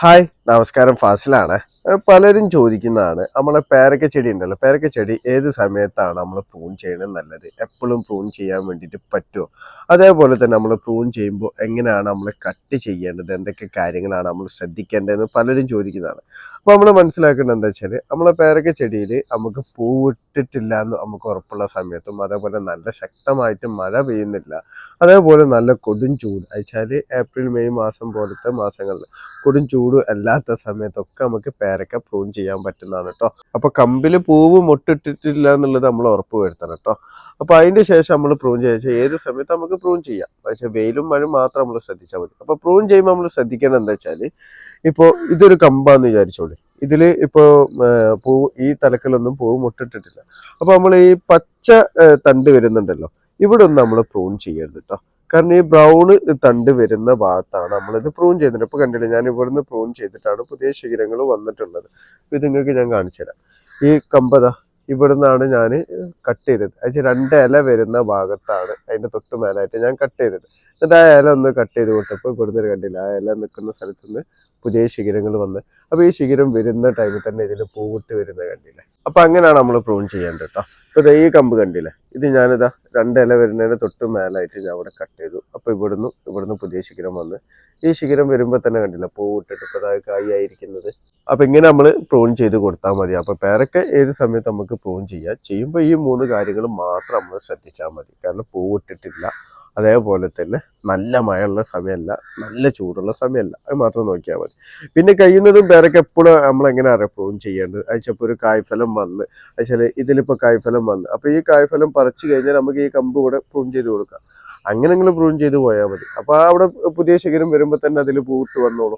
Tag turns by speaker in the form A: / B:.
A: Hi നമസ്കാരം. ഫാസിലാണ്. പലരും ചോദിക്കുന്നതാണ് നമ്മളെ പേരക്ക ചെടി ഉണ്ടല്ലോ പേരക്ക ചെടി ഏത് സമയത്താണ് നമ്മൾ പ്രൂൺ ചെയ്യണത് നല്ലത്? എപ്പോഴും പ്രൂൺ ചെയ്യാൻ വേണ്ടിയിട്ട് പറ്റുമോ? അതേപോലെ തന്നെ നമ്മൾ പ്രൂൺ ചെയ്യുമ്പോൾ എങ്ങനെയാണ് നമ്മൾ കട്ട് ചെയ്യേണ്ടത്? എന്തൊക്കെ കാര്യങ്ങളാണ് നമ്മൾ ശ്രദ്ധിക്കേണ്ടതെന്ന് പലരും ചോദിക്കുന്നതാണ്. അപ്പോൾ നമ്മൾ മനസ്സിലാക്കേണ്ടത് എന്താ വെച്ചാൽ നമ്മളെ പേരക്ക ചെടിയിൽ നമുക്ക് പൂവിട്ടിട്ടില്ല എന്ന് നമുക്ക് ഉറപ്പുള്ള സമയത്തും അതേപോലെ നല്ല ശക്തമായിട്ട് മഴ പെയ്യുന്നില്ല. അതേപോലെ നല്ല കൊടും ചൂട്. അയച്ചാൽ ഏപ്രിൽ മെയ് മാസം പോലത്തെ മാസങ്ങളിൽ കൊടും ചൂട് അല്ലാത്ത സമയത്തൊക്കെ നമുക്ക് പേരക്ക പ്രൂൺ ചെയ്യാൻ പറ്റുന്നതാണ് കേട്ടോ അപ്പൊ കമ്പിൽ പൂവ് മുട്ടിട്ടിട്ടില്ല എന്നുള്ളത് നമ്മൾ ഉറപ്പ് വരുത്തണം കേട്ടോ അപ്പൊ അതിന്റെ ശേഷം നമ്മൾ പ്രൂൺ ചെയ്യാൻ ഏത് സമയത്ത് നമുക്ക് പ്രൂൺ ചെയ്യാം. പക്ഷെ വെയിലും മഴ മാത്രം നമ്മൾ ശ്രദ്ധിച്ചാൽ മതി. അപ്പൊ പ്രൂൺ ചെയ്യുമ്പോൾ നമ്മൾ ശ്രദ്ധിക്കേണ്ടത് എന്താ വെച്ചാൽ ഇപ്പോ ഇതൊരു കമ്പാന്ന് വിചാരിച്ചോളി. ഇതിൽ ഇപ്പോൾ പൂ ഈ തലക്കലൊന്നും പൂവ് മുട്ടിട്ടിട്ടില്ല. അപ്പോൾ നമ്മൾ ഈ പച്ച തണ്ട് വരുന്നുണ്ടല്ലോ ഇവിടെ ഒന്നും നമ്മൾ പ്രൂൺ ചെയ്യരുത് കേട്ടോ കാരണം ഈ ബ്രൗൺ തണ്ട് വരുന്ന ഭാഗത്താണ് നമ്മളിത് പ്രൂൺ ചെയ്യുന്നത്. ഇപ്പൊ കണ്ടില്ല ഞാൻ ഇവിടുന്ന് പ്രൂൺ ചെയ്തിട്ടാണ് പുതിയ ശിഖരങ്ങൾ വന്നിട്ടുള്ളത്. ഇത് നിങ്ങൾക്ക് ഞാൻ കാണിച്ചു തരാം ഈ കമ്പത ഇവിടുന്നാണ് ഞാൻ കട്ട് ചെയ്തത്. അയച്ച രണ്ട് ഇല വരുന്ന ഭാഗത്താണ് അതിന്റെ തൊട്ട് മേലായിട്ട് ഞാൻ കട്ട് ചെയ്തത്. എന്നിട്ട് ആ ഇല ഒന്ന് കട്ട് ചെയ്ത് കൊടുത്തപ്പോൾ ഇവിടുന്ന് ഒരു കണ്ടില്ല ആ ഇല നിൽക്കുന്ന സ്ഥലത്ത് നിന്ന് പുതിയ ശിഖരങ്ങൾ വന്ന് അപ്പോൾ ഈ ശിഖരം വരുന്ന ടൈമിൽ തന്നെ ഇതിൽ പൂവിട്ട് വരുന്ന കണ്ടില്ലേ? അപ്പോൾ അങ്ങനെയാണ് നമ്മൾ പ്രൂൺ ചെയ്യേണ്ടത് കേട്ടോ അപ്പോൾ ഈ കമ്പ് കണ്ടില്ലേ? ഇത് ഞാനിതാ രണ്ട് ഇല വരുന്നതിന് തൊട്ട് മേലായിട്ട് ഞാൻ അവിടെ കട്ട് ചെയ്തു. അപ്പോൾ ഇവിടുന്ന് ഇവിടുന്ന് പുതിയ ശിഖരം വന്ന്. ഈ ശിഖരം വരുമ്പോൾ തന്നെ കണ്ടില്ല പൂവിട്ടിട്ട് ഇപ്പോൾ അതായത് കായി ആയിരിക്കുന്നത്. അപ്പം ഇങ്ങനെ നമ്മൾ പ്രൂൺ ചെയ്ത് കൊടുത്താൽ മതി. അപ്പോൾ പേരൊക്കെ ഏത് സമയത്ത് നമുക്ക് പ്രൂൺ ചെയ്യാം. ചെയ്യുമ്പോൾ ഈ മൂന്ന് കാര്യങ്ങൾ മാത്രം നമ്മൾ ശ്രദ്ധിച്ചാൽ മതി. കാരണം പൂവിട്ടിട്ടില്ല അതേപോലെ തന്നെ നല്ല മഴയുള്ള സമയമല്ല നല്ല ചൂടുള്ള സമയമല്ല. അത് മാത്രം നോക്കിയാൽ മതി. പിന്നെ കഴിയുന്നതും പേരൊക്കെ എപ്പോഴും നമ്മളെങ്ങനെ അറിയാം പ്രൂൺ ചെയ്യേണ്ടത് അയച്ചപ്പോൾ ഒരു കായ്ഫലം വന്ന് അയച്ചാൽ ഇതിലിപ്പോൾ കായ്ഫലം വന്ന്. അപ്പോൾ ഈ കായ്ഫലം പറിച്ചു കഴിഞ്ഞാൽ നമുക്ക് ഈ കമ്പ് കൂടെ പ്രൂൺ ചെയ്ത് കൊടുക്കാം. അങ്ങനെ നിങ്ങൾ പ്രൂൺ ചെയ്ത് പോയാൽ മതി. അപ്പോൾ അവിടെ പുതിയ ശിഖരം വരുമ്പോൾ തന്നെ അതിൽ പൂട്ട് വന്നോളും.